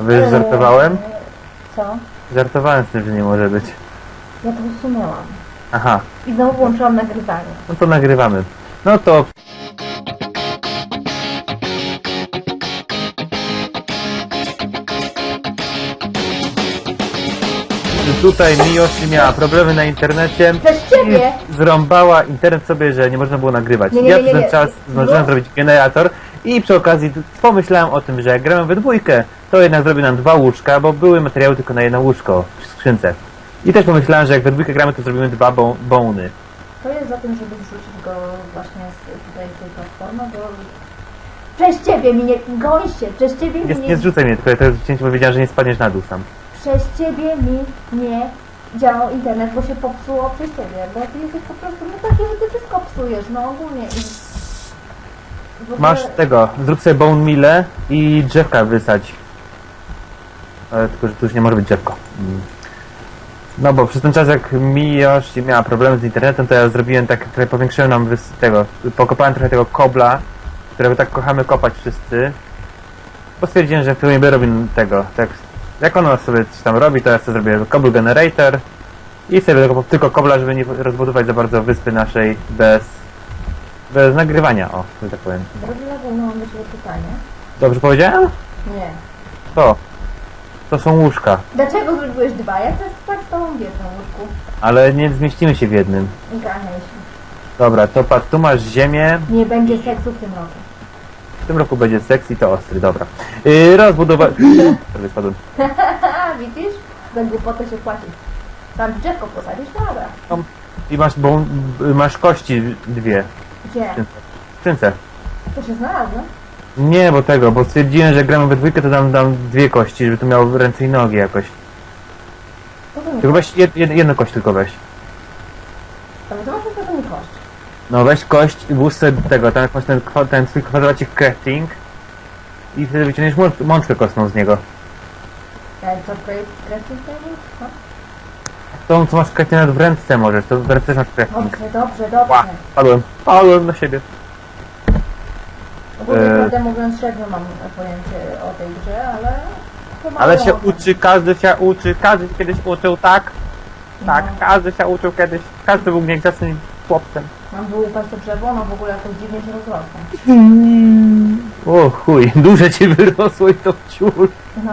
A wiesz, że żartowałem? Eee, Co? Żartowałem z tym, że nie może być. Ja to usunęłam. Aha, I znowu włączyłam nagrywanie. no to nagrywamy. No to... Tutaj Miyoshi miała problemy na internecie Przez ciebie! i zrąbała internet sobie, że nie można było nagrywać. Nie, nie, ja nie, w ten nie. czas zdążyłem zrobić generator i przy okazji pomyślałem o tym, że jak gramy we dwójkę, to jednak zrobię nam dwa łóżka, bo były materiały tylko na jedno łóżko w skrzynce. I też pomyślałem, że jak we dwójkę gramy, to zrobimy dwa bo- bony. To jest za tym, żeby zrzucić go właśnie z tutaj tej platformy, bo... Przez ciebie mi nie... Się! Przez ciebie Nie, mi nie nie... zrzucaj mnie, tylko ja teraz cięcie powiedziałem, że nie spadniesz na dół sam. Przez ciebie mi nie działał internet, bo się popsuło przez ciebie. Bo ty jesteś po prostu no taki, że ty wszystko psujesz, no ogólnie. I... ogóle- Masz tego, zrób sobie bone mille i drzewka wysadź. Ale tylko, że tu już nie może być drzewko. No bo przez ten czas jak Miyoshi miała problemy z internetem, to ja zrobiłem tak, trochę powiększyłem nam tego, pokopałem trochę tego kobla, którego tak kochamy kopać wszyscy. Bo stwierdziłem, że w nie będę robił tego, tak, jak ono sobie coś tam robi, to ja sobie zrobię cobble generator i sobie tylko, tylko kobla, żeby nie rozbudować za bardzo wyspy naszej bez, bez nagrywania, o, że tak powiem. Lewu, no mam do ciebie pytanie. Dobrze powiedziałem? Nie. To. To są łóżka, Dlaczego zrobiłeś dwa? Ja chcę spać z tobą w jednym łóżku. ale nie zmieścimy się w jednym. Ganiaj się. Dobra, to patrz, tu masz ziemię. Nie będzie seksu w tym roku. W tym roku będzie seks i to ostry, dobra. Yy, rozbudowa... Prawie spadłem. Haha, widzisz? Za głupotę się płaci. Tam drzewko posadzisz? Dobra. I masz, bo, masz kości dwie Gdzie? w skrzynce. To się znalazło? Nie, bo tego, bo stwierdziłem, że gramy we dwójkę, to dam, dam dwie kości, żeby to miało ręce i nogi jakoś. To to nie Tylko weź jed, jed, jedną kość tylko weź. Ale to masz to nie kość. No weź kość i włóż sobie do tego, tam jak masz ten, kwa- ten swój kwadracik crafting i wtedy wyciągniesz mącz- mączkę kostną z niego. Ja co, kreski tego? No. Tą, co masz crafting nawet w ręce możesz, to w ręce też masz crafting. Dobrze, dobrze, dobrze. Padłem, padłem na siebie. Ogólnie Eee. prawdę mówiąc średnio mam pojęcie o tej grze, ale... Ale się o tym. uczy, każdy się uczy, każdy się kiedyś uczył, tak? Tak, No. każdy się uczył kiedyś, każdy był niegrzecznym chłopcem. Mam wyłupać to drzewo, no w ogóle jakoś dziwnie się rozrosło. O chuj, duże ci wyrosło i to wciul. No,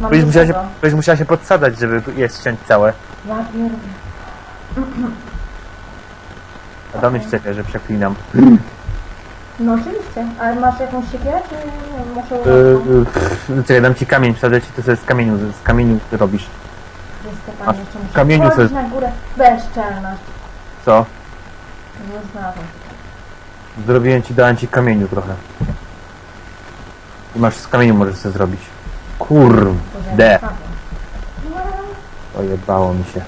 mam Byś musiała, się, dużego. byś musiała się podsadzać, żeby je ściąć całe. Ja pierdolę. A do mnie szczepia, że przeklinam. No oczywiście, ale masz jakąś siekierę, czy muszę Yy, pff, Czekaj, dam ci kamień, wsadzę ci, to sobie z kamieniu, z kamieniu robisz. Wszystko a pan jeszcze musi kamieniu wchodzić sobie- na górę. Bezczelność. Co? Nie znalazłem. Zrobiłem ci, dałem ci kamieniu trochę. I masz z kamieniu możesz sobie zrobić. Kurde. Ojebało mi się.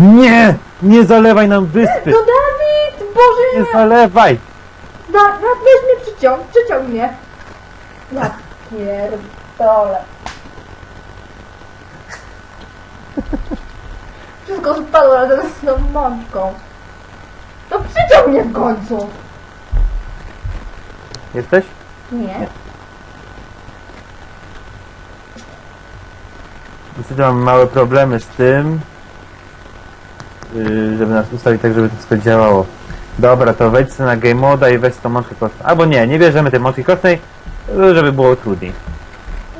Nie! Nie zalewaj nam wyspy! No Dawid! Boże! Nie zalewaj! Da, da, weź mnie przyciąg, przyciąg mnie. Ja pierdolę. Wszystko spadło razem z tą mączką. No przyciąg mnie w końcu. Jesteś? Nie. Niestety mam małe problemy z tym, yy, żeby nas ustawić tak, żeby to wszystko działało. Dobra, to wejdź sobie na game moda i weź tą mączkę kostną. Albo nie, nie bierzemy tej mączki kostnej, żeby było trudniej.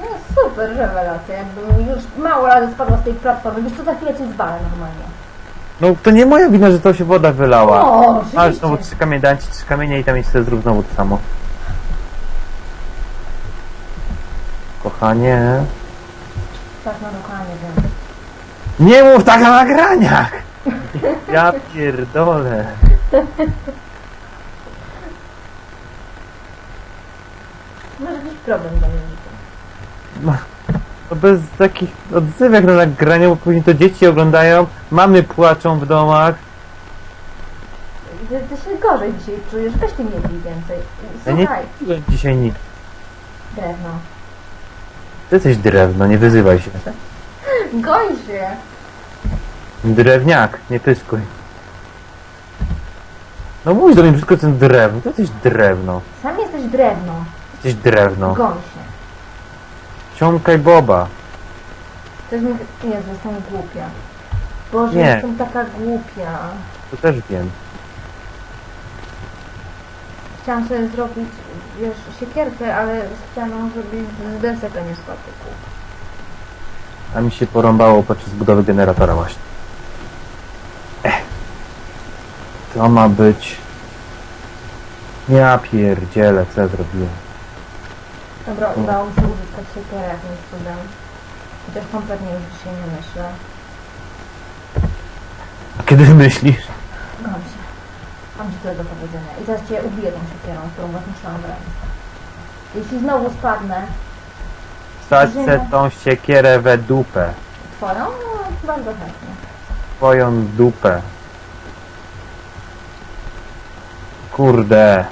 No super rewelacja, jakbym już mało razy spadła z tej platformy. Wiesz co, za chwilę cię zwalę normalnie. No to nie moja wina, że to się woda wylała. O, Masz rzeczywiście. znowu trzy kamienie, dałem ci trzy kamienie i tam jeszcze zrób znowu to samo. Kochanie. Tak na dokładnie wiem. Nie mów tak na nagraniach! Ja pierdolę. Masz jakiś problem dla mnie. No bez takich odzywek na nagraniu, bo później to dzieci oglądają, mamy płaczą w domach. Ty, ty się gorzej dzisiaj czujesz, weź ty nie pij więcej. Ja nie Słuchaj, dzisiaj nic. drewno. Ty jesteś drewno, nie wyzywaj się. Goń się! Drewniak, nie pyskuj. No mówisz do mnie brzydko ten drewno, ty jesteś drewno. Sam jesteś drewno. Jesteś drewno. Goń się. Ciąkaj Boba. Też mi... Jezu, jestem głupia. Boże, Nie. jestem taka głupia. To też wiem. Chciałam sobie zrobić, wiesz, siekierkę, ale chciałam ją zrobić z desek, a nie z patyku. A mi się porąbało podczas budowy generatora właśnie. Ech. To ma być... Ja pierdzielę, co ja zrobiłem. Dobra, udało mi się uzyskać siekierę jakimś cudem. Chociaż kompletnie już dzisiaj nie myślę. Kiedy myślisz? Gam się. Mam ci tyle do powiedzenia. I zaraz cię ubiję tą siekierą, którą właśnie trzymam w ręce. Jeśli znowu spadnę, Stać se tą siekierę we dupę. twoją, no bardzo chętnie. Twoją dupę. Kurde.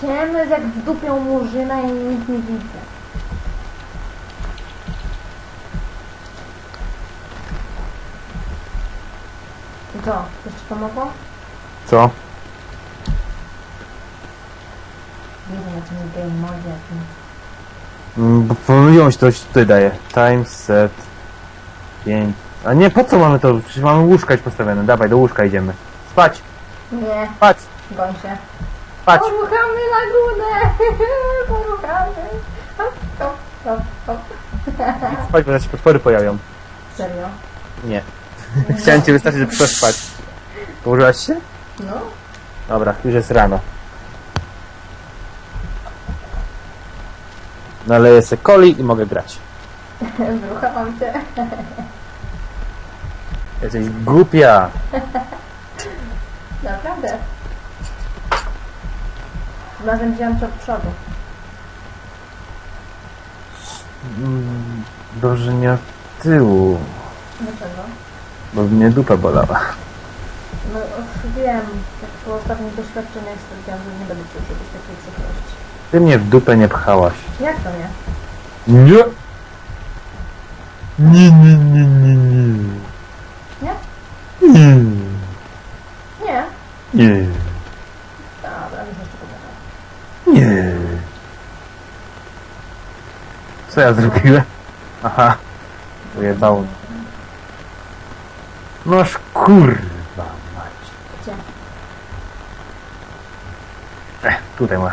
Ciemno jest jak w dupią murzyna i nic nie widzę. Co? Ci pomogło? Co? Wiem, na czym game modzie. jakim- Mm, bo Pomyliło się coś tutaj daje. Time set 5. A nie, po co mamy to? Przecież mamy łóżka już postawione. Dawaj, do łóżka idziemy. Spać, Nie, spać, goń się. Spać. Poruchamy lagunę! Poruchamy! Hop, hop, hop, hop. Spać, bo zaraz się potwory pojawią. Serio? Nie. Chciałem cię wystarczyć, że przyszłaś spać. Położyłaś się? No? Dobra, już jest rano. Naleję se coli i mogę grać. Wyruchałam cię. Jesteś głupia. Naprawdę. Razem wziąłem cię od przodu. Mm, Dobrze nie od tyłu, Dlaczego? bo mnie dupa bolała. No wiem, tak po ostatnich doświadczeniach stwierdziłam, że nie będę czuł czegoś takiej przykrości. Ty mnie w dupę nie pchałaś. Jak to nie? Nie! Nie, nie, nie, nie, nie. Nie? Nie. Nie? Nie. Dobra, mi się jeszcze pogadać. Nie. Co ja zrobiłem? Aha. Wyjebało. Noż kurwa mać. Gdzie? Eh, tutaj ma.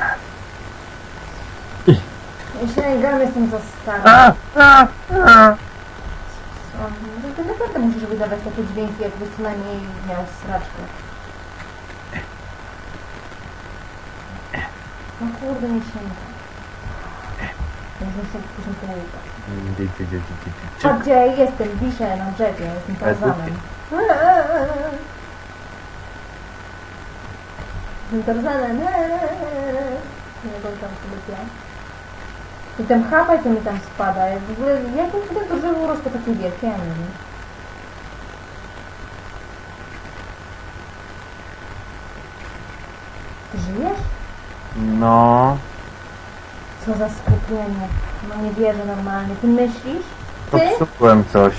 Jeśli nie gram, jestem za stara. A, a, a. O, no Ty naprawdę musisz wydawać takie dźwięki, jakbyś co najmniej miał sraczkę. No kurde, nie sięga. Gdzie, gdzie, gdzie, gdzie, gdzie? A gdzie jestem? Wiszę na drzewie, jestem Ale Tarzanem. Jestem Tarzanem. Nie go tam sobie pia. I ten chapaj, co mi tam spada. Jak w ogóle, jakim cudem to drzewo urosło takie wielkie? Ja nie wiem. Ty żyjesz? No, Co za skupienie. No nie wierzę normalnie. Ty myślisz? Ty? popsułem coś.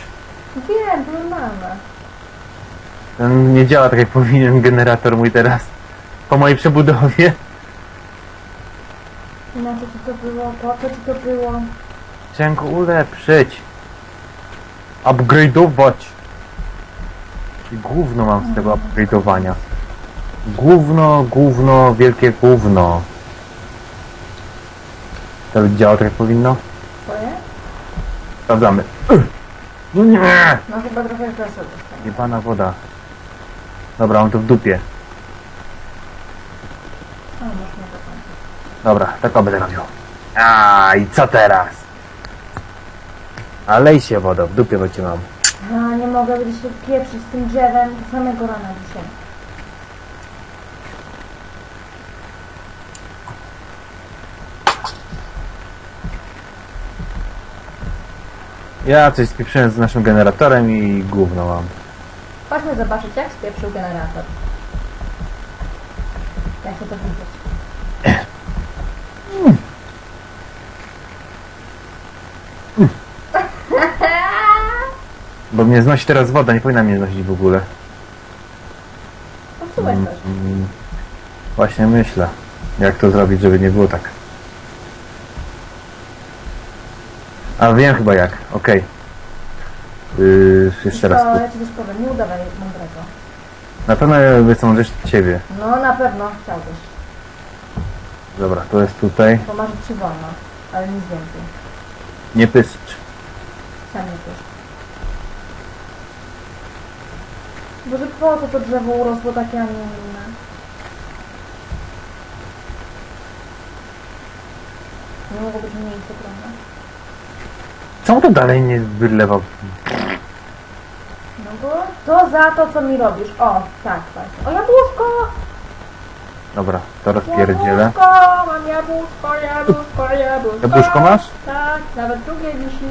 Wiem, to normalne. Ten nie działa tak jak powinien generator mój teraz. Po mojej przebudowie. Na co ci to było? Po co ci to było? Chciałem go ulepszyć. Upgrade'ować. I gówno mam z tego upgrade'owania. Gówno, gówno, wielkie gówno. To działa tak jak powinno? Twoje? Sprawdzamy. No nie! No chyba trochę czasu dostanie. Jebana woda. Dobra, mam to w dupie. Dobra, tak o będę robił. A i co teraz? A lej się wodą, w dupie bo cię mam. A, nie mogę być się pieprzyć z tym drzewem do samego rana dzisiaj. Ja coś spieprzyłem z naszym generatorem i gówno mam. Chodźmy zobaczyć, jak spieprzył generator. Jak się to widzieć. Bo mnie znosi teraz woda, nie powinna mnie znosić w ogóle. Popsułeś coś. Mm, Właśnie myślę. Jak to zrobić, żeby nie było tak. A wiem chyba jak, okej. Yy, jeszcze raz. To ja ci coś powiem, nie udawaj mądrego. Na pewno jestem od ciebie. No na pewno chciałbyś, Dobra, to jest tutaj. bo masz ci wolno, ale nic więcej. Nie pyscz. Sam nie wiesz. Boże, po co to drzewo urosło takie, a nie inne? Nie mogło być mniejsze, prawda? Czemu to dalej nie wylewa? No bo to za to, co mi robisz. O, tak, właśnie. O, jabłuszko! Dobra, to rozpierdzielę. Jabłuszko! Mam jabłuszko, jabłuszko, jabłuszko. Jabłuszko masz? Tak, nawet drugie wisi.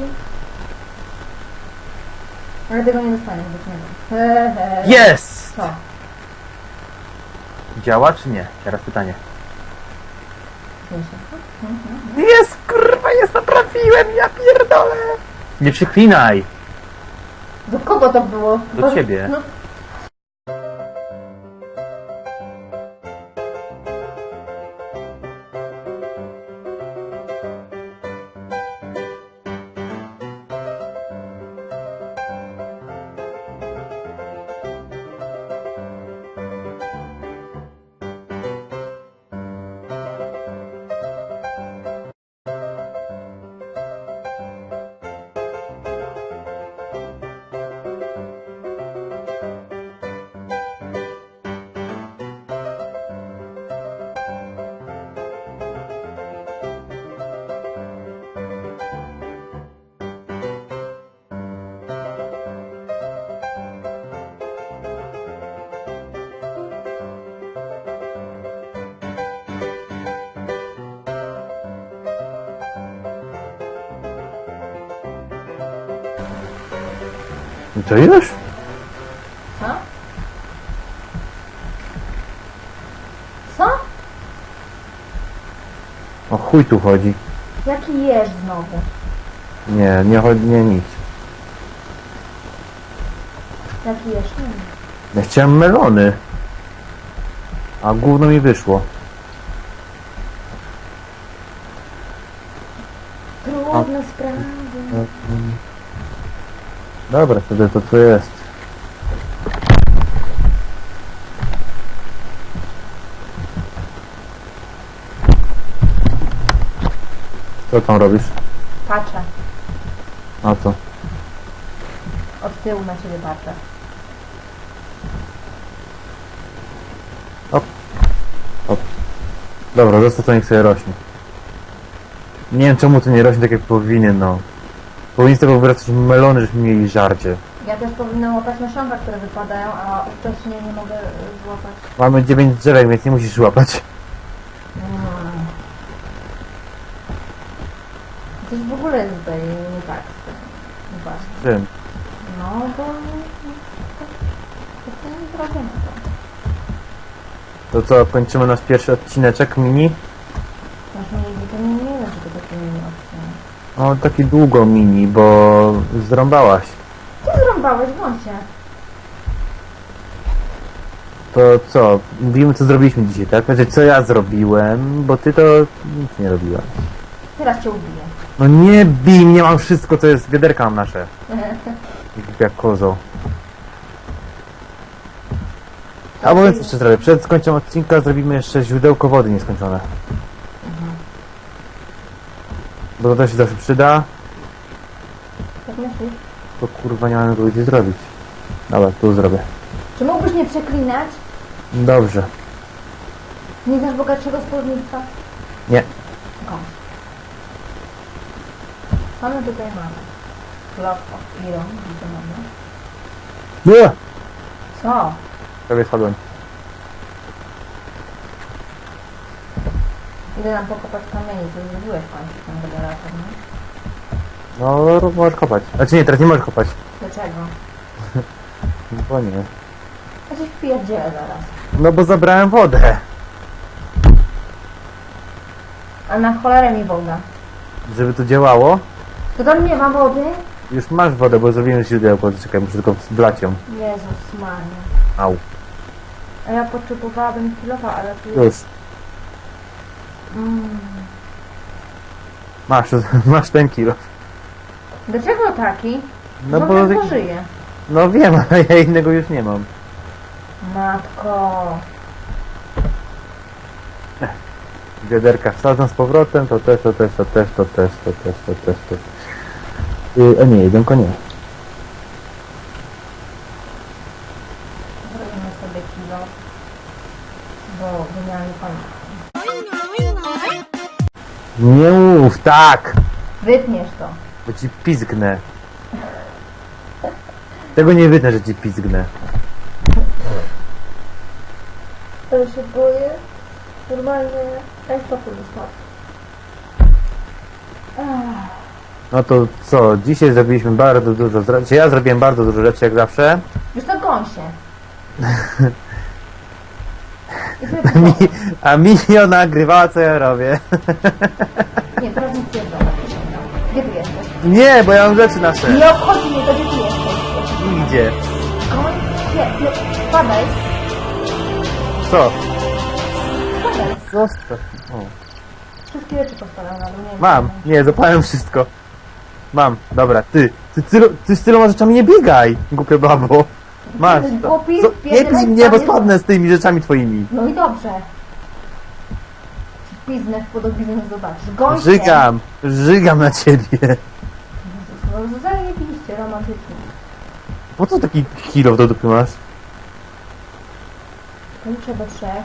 Ale tego nie dostaniesz, bo nie. Jest! Co? Działa czy nie? Teraz pytanie. Jest, kurwa, jest, naprawiłem, ja pierdolę! Nie przyklinaj! Do kogo to było? Do ciebie. No, I to już? Co? Co? O chuj tu chodzi. Jaki jesz znowu? Nie, nie chodzi, nie nic. Jaki jesz? Nie wiem. Ja chciałem melony. A gówno mi wyszło. Dobra, wtedy to co jest. Co tam robisz? Patrzę. A co? Od tyłu na ciebie patrzę. Dobra, zostaw to niech sobie rośnie. Nie wiem czemu to nie rośnie tak jak powinien, no. Powinien z tego wyrastać melony, żeśmy mieli żarcie. Ja też powinnam łapać nasionka, które wypadają, a wcześniej nie mogę y, złapać. Mamy 9 drzewek, więc nie musisz łapać. Mm. Coś w ogóle jest tutaj nie tak z tym. Właśnie. Czym? No bo... To to nie zrobię to. To co, kończymy nasz pierwszy odcineczek mini? Odcinek. O, taki długo mini, bo zrąbałaś. Ty zrąbałeś, się. To co, mówimy co zrobiliśmy dzisiaj, tak? Znaczy co ja zrobiłem, bo ty to nic nie robiłaś. Teraz cię ubiję. No nie bij mnie, mam wszystko, co jest, wiaderka mam nasze. Jak kozą. A mówiąc jeszcze zrobię, przed skończeniem odcinka zrobimy jeszcze źródełko wody nieskończone. Bo to też się zawsze przyda, Tak myślisz? to kurwa nie mamy go gdzie zrobić. Dobra, tu zrobię. Czy mógłbyś nie przeklinać? Dobrze. Nie znasz bogatszego spółdzielstwa? Nie. Co my tutaj mamy? Klotko. Iron, widzę mamy. Nie! Co? Prawie spadłem. Idę nam pokopać kamieni, co zrobiłeś w końcu ten generator, no? No, możesz kopać. Znaczy nie, teraz nie możesz kopać. Dlaczego? Bo nie. Ja coś wpierdzielę zaraz. No bo zabrałem wodę. A na cholerę mi woda. Żeby to działało, To tam nie ma wody? już masz wodę, bo zrobiłem źródełko. Czekaj, muszę tylko wlać ją. Jezus Maria. Au. A ja potrzebowałabym kilofa, ale tu jest... Mm. Masz, masz ten kilo. Dlaczego taki? No bo... bo żyje. No wiem, ale ja innego już nie mam. Matko. Wiaderka wsadzam z powrotem, to też, to też, to też, to też, to też, to też, to też. Yy, a nie, jedynko nie. Nie mów, tak! Wytniesz to. Bo ci pizgnę. Tego nie wytnę, że ci pizgnę. Ale się boję. Normalnie. Daj stopy wystarczy. No to co, dzisiaj zrobiliśmy bardzo dużo, zra- czy ja zrobiłem bardzo dużo rzeczy jak zawsze. Już to. I sobie Mi, a Mio nagrywała co ja robię. Nie, teraz nic nie zrobię. Gdzie ty jesteś? Nie, bo ja mam rzeczy nasze. Nie obchodzi mnie to, gdzie ty jesteś. Nigdzie. Koń, nie, nie, spadaj, Co? spadaj. Zostaw. O. Wszystkie rzeczy postaram na dół. nie Mam, nie, zapałem wszystko. Mam, dobra, ty, ty, tylu, ty z tyloma rzeczami nie biegaj, głupie babo. Masz Co? biedny, Nie pij mnie, bo spadnę z tymi rzeczami twoimi. No i dobrze. Piznę w podobiznie nie zobaczysz. Gońcie. Żygam, żygam na ciebie. Jezus, No zajebiście romantycznie. Po co taki kilo do dupy masz? Liczę do trzech.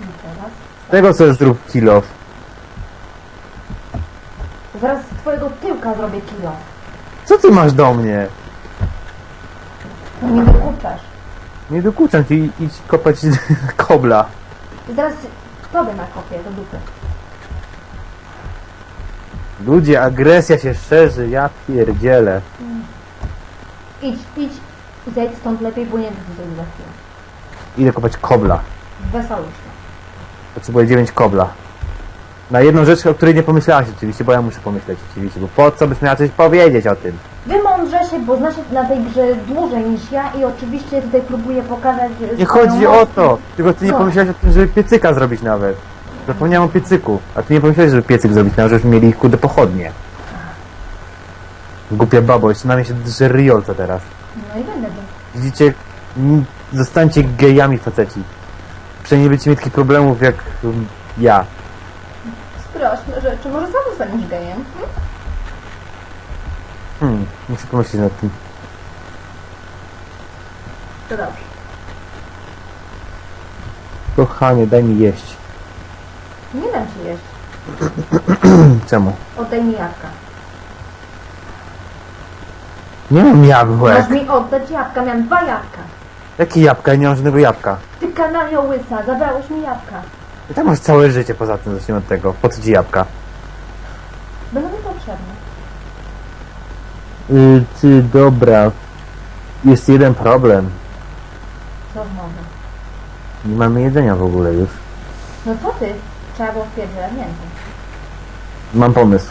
I teraz. Tego sobie zrób kilo. Zaraz z twojego tyłka zrobię kilo. Co ty masz do mnie? No nie dokuczasz. Nie dokuczam ci, idź kopać kobla. I zaraz tobie nakopię do dupy. Ludzie, agresja się szerzy, ja pierdzielę. Idź, idź. Zejdź stąd lepiej, bo nie zrobić za chwilę. Idę kopać kobla. Wesołuszko. Potrzebuję 9 kobla. Na jedną rzecz, o której nie pomyślałaś oczywiście, bo ja muszę pomyśleć oczywiście, bo po co byś miała coś powiedzieć o tym? Wymądrze się, bo znasz się na tej grze dłużej niż ja i oczywiście tutaj próbuję pokazać e, Nie swoją chodzi moc. o to, tylko ty nie Co? pomyślałeś o tym, żeby piecyka zrobić nawet. Zapomniałem o piecyku, a ty nie pomyślałeś, żeby piecyk zrobić nawet, żebyśmy mieli kurde pochodnie. Głupia babo, jeszcze na mnie się drze ryjolca teraz. No i będę. Widzicie, m, zostańcie gejami faceci. Przynajmniej nie będziecie mieć takich problemów jak um, ja. Straszne rzeczy. Może sam zostaniesz gejem? Hm? Hmm, muszę pomyśleć nad tym. To dobrze. Kochanie, daj mi jeść. Nie dam ci jeść. Czemu? Oddaj mi jabłka. Nie mam jabłek. Masz mi oddać jabłka. Miałem dwa jabłka. Jakie jabłka? Ja nie mam żadnego jabłka. Ty kanalio łysa. Zabrałeś mi jabłka. I tam masz całe życie poza tym, zacznijmy od tego. Po co ci jabłka? Yy, ty, dobra. Jest jeden problem. Co znowu? Nie mamy jedzenia w ogóle już. No co ty? Trzeba było wpierdzielać więcej. Mam pomysł.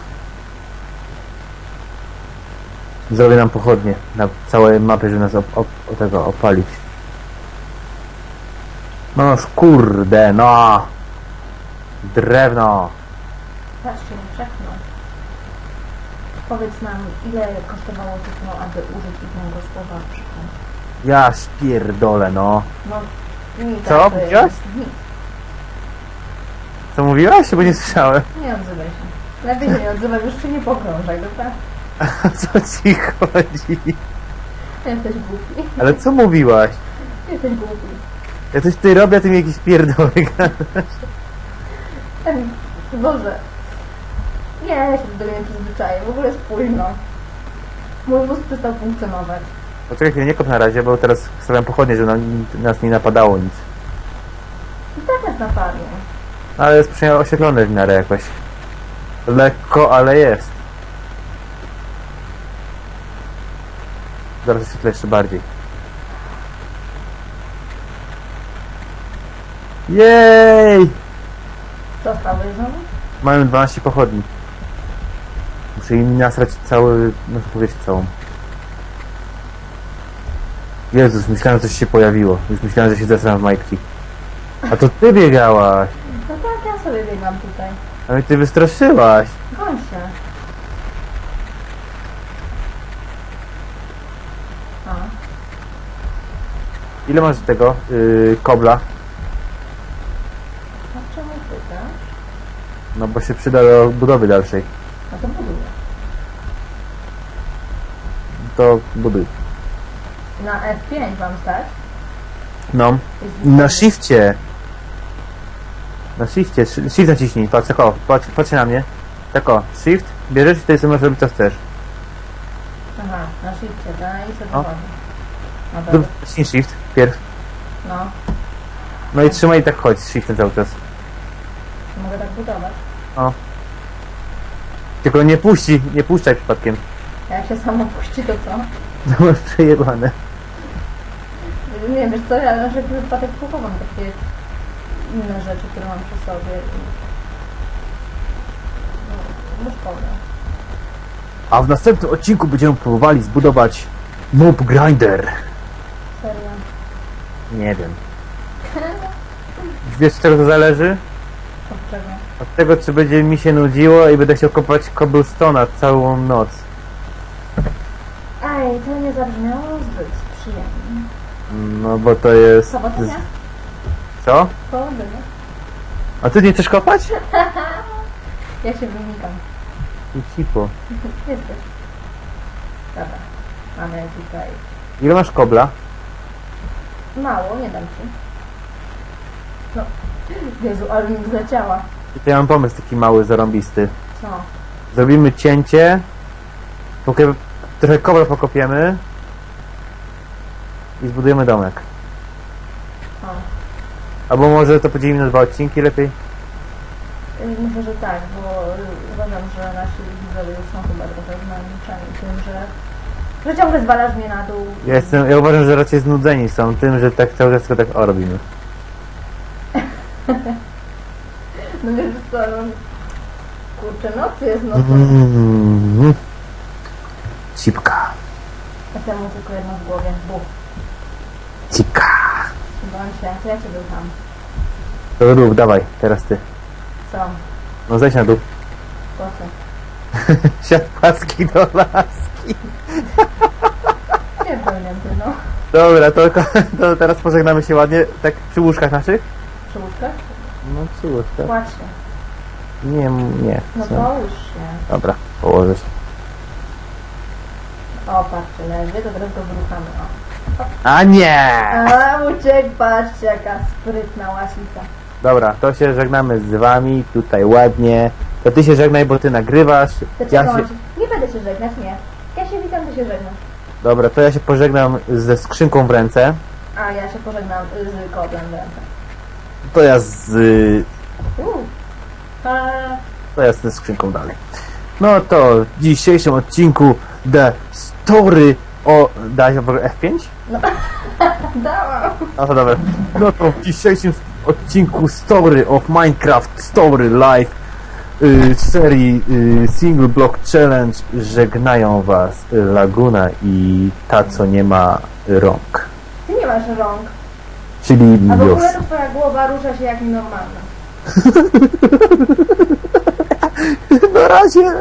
Zrobię nam pochodnie na całej mapie, żeby nas op, op, o tego opalić. No kurde, no. Drewno. Patrz się nie przepchnął. Powiedz nam, ile kosztowało tylko, aby użyć ich na gospodarczą. Ja spierdolę, no. No, Co? to Nic. Co mówiłaś? Bo nie słyszałem. Nie odzywaj się. Lepiej się nie odzywaj, już się nie pogrążaj, dobra? O co ci chodzi? Jesteś głupi. Ale co mówiłaś? Jesteś głupi. Ja coś tutaj robię, a ty mi gadasz. Em, Boże. Nie, ja się do tego nie przyzwyczaję. W ogóle jest późno. Mój mózg przestał funkcjonować. Poczekaj chwilę, nie kop na razie, bo teraz stawiam pochodnie, żeby nam, nas nie napadało nic. I tak nas napadnie. Ale jest przynajmniej oświetlone w miarę jakoś. Lekko, ale jest. Zaraz oświetlę jeszcze bardziej. Jej! Co stało znowu? Mamy 12 pochodni. Im nasrać cały, no powieść całą. Jezus, myślałem, że coś się pojawiło. Już myślałem, że się zesram w majtki. A to ty biegałaś. No tak, ja sobie biegam tutaj. A mnie ty wystraszyłaś. Goń się. A, Ile masz tego yy, kobla? a czemu pytasz? No bo się przyda do budowy dalszej. No to. To buduj. Na F5 mam stać? No. Na shifcie. Na shifcie. sh- Shift naciśnij. Patrz, tak o. Patrz, patrz na mnie. Tak o. Shift. Bierzesz i tutaj sobie możesz robić co chcesz. Aha, na shifcie, tak? I sobie No. chodzę. No Zrób dobra. naciśnij shift. Pierw. No, No i trzymaj i tak chodź z shiftem cały czas. mogę tak budować. Tylko nie puści, nie puszczaj przypadkiem. Jak się samo puści, to co? To masz przejebane. Nie wiem, wiesz co, ja na wszelki wypadek pochowam takie inne rzeczy, które mam przy sobie. No, no szkoda. A w następnym odcinku będziemy próbowali zbudować Mob Grinder. Serio. Nie wiem. Wiesz czego to zależy? Od czego? Od tego czy będzie mi się nudziło i będę chciał kopać cobblestone'a całą noc. No bo to jest... Powodzenia? Co? Powodzenia. A ty nie chcesz kopać? Ja się wymikam. I cipo. Jesteś. Dobra. Mamy tutaj Ile masz kobla? mało, nie dam ci. No. Jezu, ale mi zleciała. I to ja mam pomysł taki mały, zarąbisty. Co? Zrobimy cięcie. Trochę kobla pokopiemy. I zbudujemy domek. O. Albo może to podzielimy na dwa odcinki lepiej? Y, Myślę, że tak, bo y, uważam, że nasi widzowie już są chyba trochę zmęczeni tym, że, że ciągle zwalasz mnie na dół. Ja, jestem, ja uważam, że raczej znudzeni są tym, że tak cały czas tylko tak o robimy. No wiesz co, no, kurczę, nocy jest nocy. Mm. Cipka. Ja temu tylko jedno w głowie. Buch. Bądź się, to ja cię tam. To rób, dawaj, teraz ty. Co? No zejdź na dół. Po co? Siad paski do laski. Nie ty, no. Dobra, to, to teraz pożegnamy się ładnie, tak przy łóżkach naszych? Przy łóżkach? No przy łóżkach. Płacz się. Nie, nie. No co? połóż się. Dobra, położę się. O, patrzcie, leży, to teraz go wyruchamy, o. A nie! A, uciekł, patrzcie, jaka sprytna łasica. Dobra, to się żegnamy z wami, tutaj ładnie. To ty się żegnaj, bo ty nagrywasz. To Ja się... Nie będę się żegnać, nie. Ja się witam, ty się żegnasz. Dobra, to ja się pożegnam ze skrzynką w ręce. A ja się pożegnam y, z kodem w ręce. To ja z... y, Uuu. To ja z skrzynką dalej. No to w dzisiejszym odcinku The Story o... Dałeś w ogóle F5? dałam. No to dobra. No to w dzisiejszym odcinku Story of Minecraft Story Live y, serii y, Single Block Challenge żegnają was y, Laguna i ta co nie ma rąk. Ty nie masz rąk. Czyli A w Mios. ogóle to twoja głowa rusza się jak normalna. Na razie!